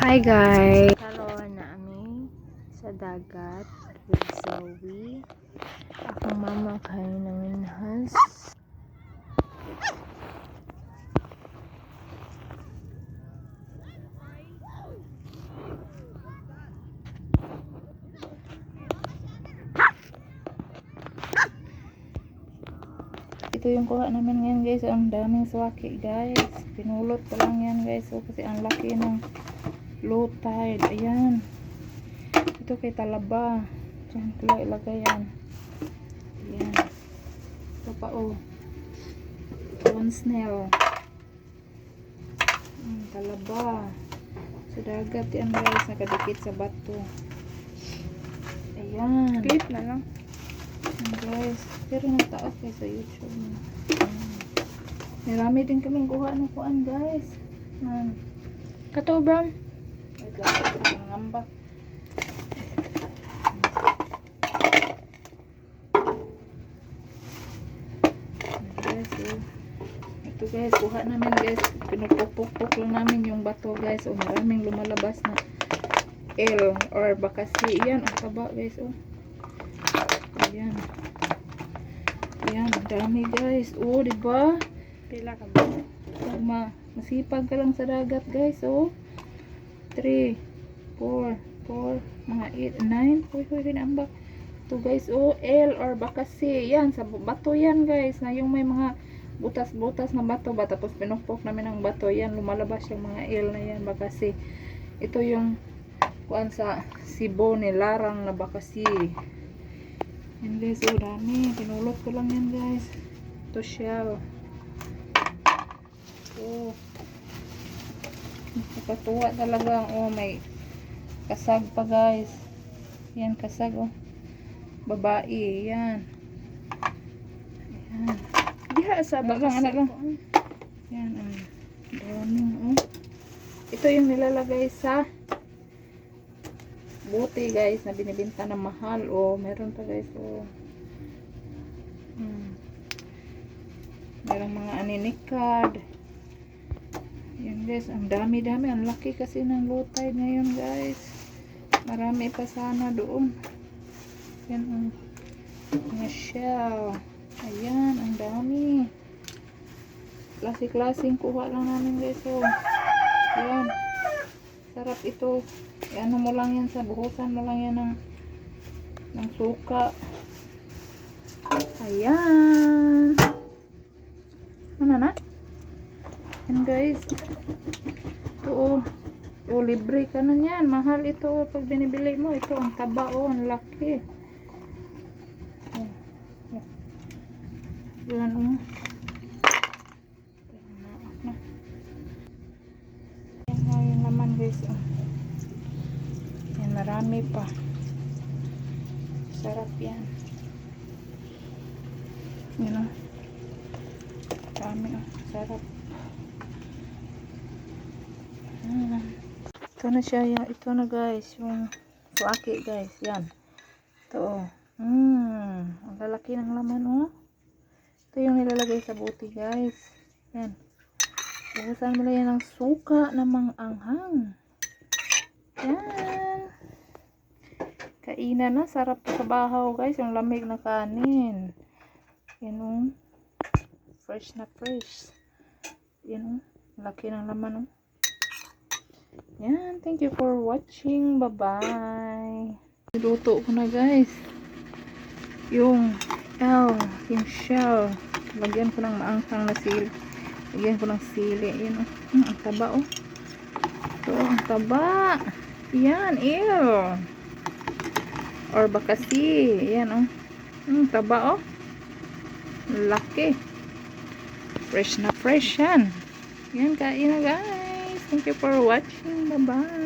Hi guys! Karoon na kami sa dagat with Zoe. Akong mama kay nanginhas. Ito yung kuha namin ngayon guys. Ang daming swaki guys. Pinulot ko lang yan guys. So, kasi ang laki ng low tide. Ayan. Ito kay talaba. Diyan ko lang ilagay yan. Ayan. Ito pa oh. One snail. Hmm, talaba. Sa dagat yan guys. Nakadikit sa bato. Ayan. Clip na lang. Ayan, guys. Pero nagtaas guys sa YouTube. Ayan. Marami din kaming kuha ng kuan guys. Ayan. Kato, Bram. Wait lang, ito yung ngamba. Guys, oh. Ito guys, kuha namin guys. Pinupukpuk lang namin yung bato guys. Oh, maraming lumalabas na L or baka si. Yan, ang taba guys. Oh. Ayan. Ayan, dami guys. Oh, di ba? Pila ka ba? Pag ma masipag ka lang sa dagat guys, oh. 3, 4, 4, mga 8, 9. Uy, uy, kinambak. Ito guys, oh, L or baka C. Yan, sa bato yan guys. Na yung may mga butas-butas na bato ba. Tapos pinukpok namin ang bato. Yan, lumalabas yung mga L na yan, baka C. Ito yung kuan sa Cebu ni Larang na baka C. Yan guys, oh, dami. Pinulot ko lang yan guys. Ito shell. Oh. Nakakatuwa talaga. Oh, may kasag pa guys. Yan, kasag oh. Babae, yan. Yan. Diha sa lang, ano lang. Yan, ang daming oh. Ito yung nilalagay sa buti guys na binibinta na mahal. Oh, meron pa guys. Oh. Hmm. Merong mga aninikad. Yan guys, ang dami-dami. Ang laki kasi ng tide ngayon guys. Marami pa sana doon. Yan ang mga shell. Ayan, ang dami. Klase-klaseng kuha lang namin guys. Oh. Ayan. Sarap ito. Ano mo lang yan sa buhusan mo lang yan ng ng suka. Ayan. Ano na? Yan guys. Ito oh. Oh, libre ka na yan. Mahal ito oh, pag binibili mo. Ito, ang taba oh, ang laki. Oh. Oh. Yan oh. Yan naman guys. Yan, marami pa. Sarap yan. Yan oh. Marami oh. Sarap. Ito na siya. Yan. Ito na guys. Yung suaki guys. Yan. Ito oh. Mm, ang lalaki ng laman oh. Ito yung nilalagay sa buti guys. Yan. Buhusan mo lang yan ng suka na anghang. Yan. Kainan na. Sarap sa bahaw guys. Yung lamig na kanin. Yan oh. Fresh na fresh. Yan oh. Laki ng laman oh. Yan. Thank you for watching. Bye-bye. Niluto ko na guys. Yung L. Yung shell. Lagyan ko ng maanghang na sili. Lagyan ko ng sili. Yan oh. Hmm, ang taba oh. Ito, ang taba. Yan, ew. Or baka si. Yan oh. Hmm, taba oh. Laki. Fresh na fresh yan. Yan, kain na guys. Thank you for watching. Bye-bye.